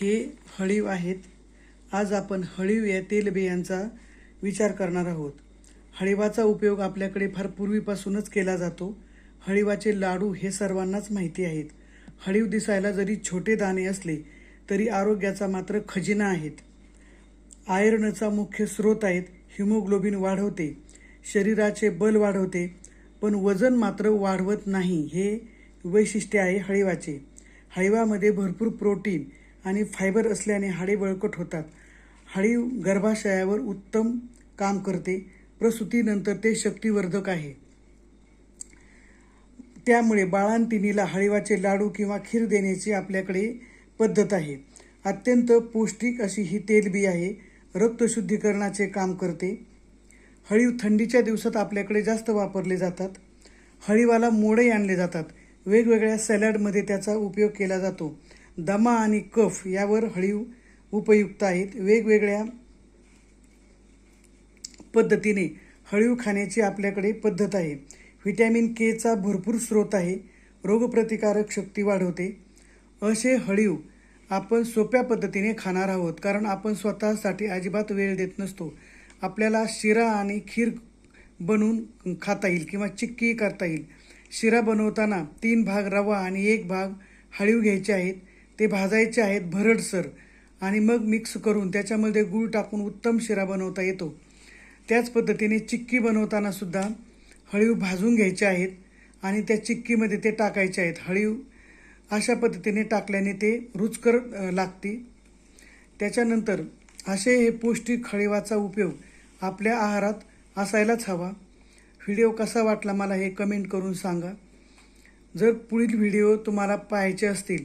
हे हळीव आहेत. आज आपण हळीव या तेलबियांचा विचार करणार आहोत. हळीवाचा उपयोग आपल्याकडे फार पूर्वीपासूनच केला जातो. हळीवाचे लाडू हे सर्वांनाच माहिती आहेत. हळीव दिसायला जरी छोटे दाणे असले तरी आरोग्याचा मात्र खजिना आहेत. आयर्नचा मुख्य स्रोत आहेत. हिमोग्लोबिन वाढवते. शरीराचे बल वाढवते. पण वजन मात्र वाढवत नाही हे वैशिष्ट्य आहे हळीवाचे. हळीवामध्ये भरपूर प्रोटीन आणि फायबर असल्याने हाडे बळकट होतात. हाडी गर्भाशयावर उत्तम काम करते. प्रसूतीनंतर ते शक्तिवर्धक आहे. त्यामुळे बाळांतिनीला हळीवाचे लाडू किंवा खीर देण्याची आपल्याकडे पद्धत आहे. अत्यंत पौष्टिक अशी ही तेलबी आहे. रक्तशुद्धीकरणाचे काम करते. हळीव थंडीच्या दिवसात आपल्याकडे जास्त वापरले जातात. हळीवाला मोडे आणले जातात. वेगवेगळ्या सॅलडमध्ये त्याचा उपयोग केला जातो. दमा आणि कफ यावर हळीव उपयुक्त आहेत. वेगवेगळ्या पद्धतीने हळीव खाण्याची आपल्याकडे पद्धत आहे. व्हिटॅमिन केचा भरपूर स्रोत आहे. रोगप्रतिकारक शक्ती वाढवते. असे हळीव आपण सोप्या पद्धतीने खाणार आहोत. कारण आपण स्वतःसाठी अजिबात वेळ देत नसतो. आपल्याला शिरा आणि खीर बनवून खाता येईल किंवा चिक्की करता येईल. शिरा बनवताना तीन भाग रवा आणि एक भाग हळीव घ्यायचे आहेत. ते भाजायचे आहेत भरडसर आणि मग मिक्स करून त्याच्यामध्ये गूळ टाकून उत्तम शिरा बनवता येतो. त्याच पद्धतीने चिक्की बनवताना सुद्धा हळीव भाजून घ्यायचे आहेत आणि त्या चिक्कीमध्ये ते टाकायचे आहेत. हळीव अशा पद्धतीने टाकल्याने ते रुचकर लागते. त्याच्यानंतर असे हे पौष्टिक हळीवाचा उपयोग आपल्या आहारात असायलाच हवा. व्हिडिओ कसा वाटला मला हे कमेंट करून सांगा. जर पुढील व्हिडिओ तुम्हाला पाहायचे असतील